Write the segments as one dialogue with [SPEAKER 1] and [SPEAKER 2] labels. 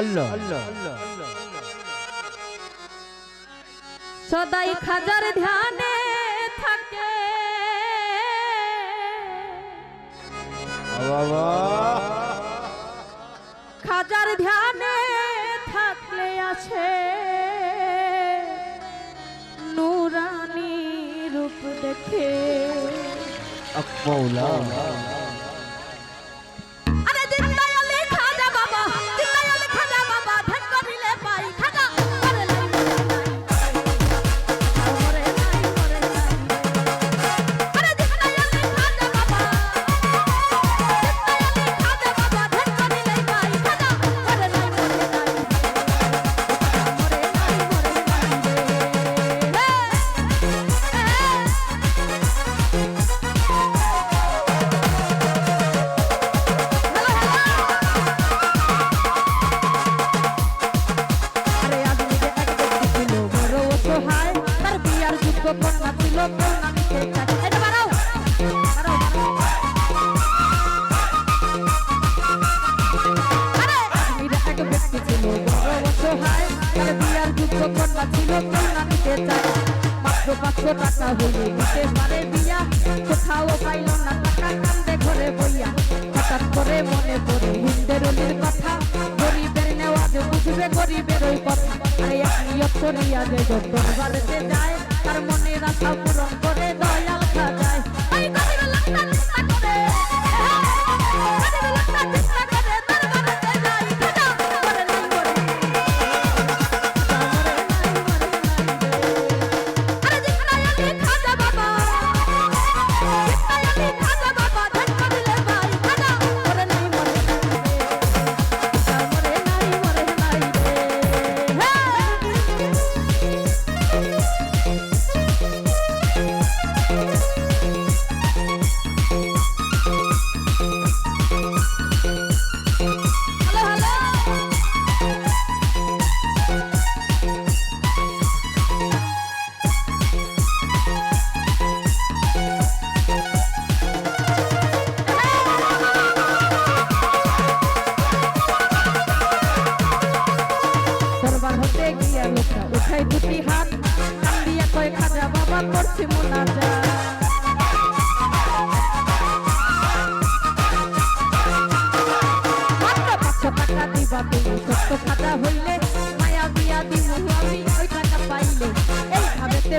[SPEAKER 1] আল্লাহ।
[SPEAKER 2] সদাই খাজার ধ্যানে থাকে। খাজার ধ্যানে থাকলে আছে নুরানি রূপ দেখে। মৌলা টাকা হইলে দিতে পারে বিয়া কোথাও পাইল না টাকা, কান্দে ঘরে বইয়া। হঠাৎ করে মনে পড়ে হিন্দের কথা। গরিবের নেওয়াজ বুঝবে গরিবের ওই কথা। আরে এক নিয়ত করিয়া যে যত বাড়িতে যায়, তার মনের আশা পূরণ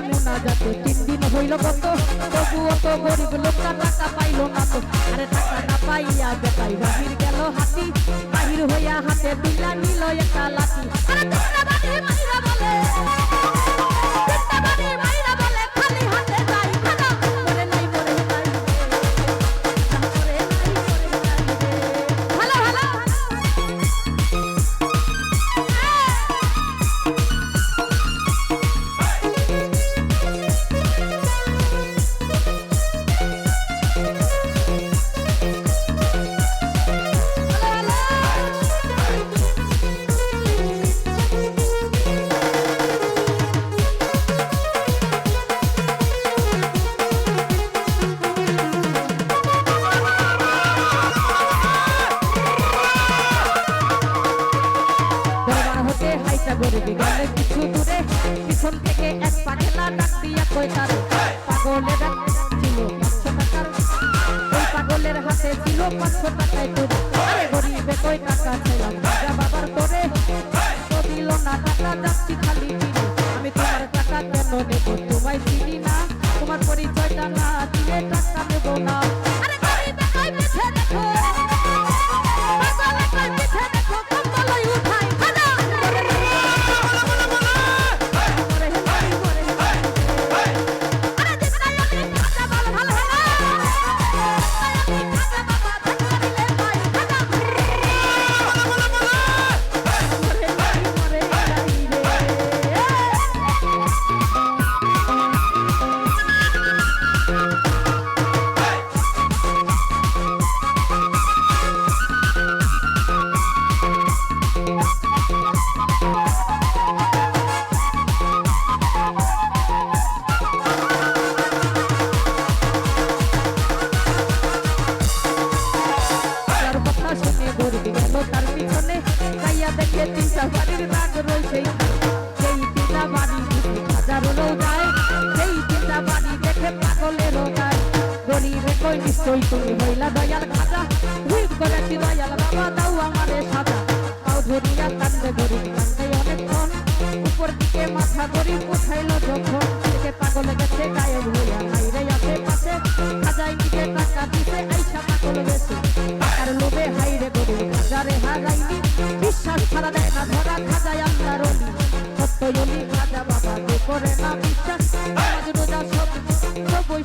[SPEAKER 2] মোনাজাতে তিন দিন হইল বন্ধ তবু অত গরিব লোকটা টাকা পাইল না তো। আরে টাকা না পাইয়া বেটাই বাহির গেল হাতি। বাহির হইয়া হাতে বিলা নিল একটা লাঠি। আরে তোমরা বাহির মাইরা তোমায় চিনি না? তোমার পরিচয় নিশ্চয়ই তুমি হইলা দয়াল খাজা। হুইপ করেছি দয়াল বাবা দাও আমারে সাজা। পাও ধরিয়া কান্দে গরিব কান্দে অনেকক্ষণ উপর দিকে মাথা গরিব উঠাইল যখন। থেকে পাগল গেছে, গায়েব হইয়া হাইরে আছে পাশে। খাজাই নিজে টাকা দিতে আইসা পাগল গেছে। টাকার লোভে হাইরে গরিব খাজারে হারাইনি। বিশ্বাস ছাড়া দেয় না ধরা, খাজাই আল্লাহর অলি। সত্যই অলি খাজা বাবা করে না বিশ্বাস। নামাজ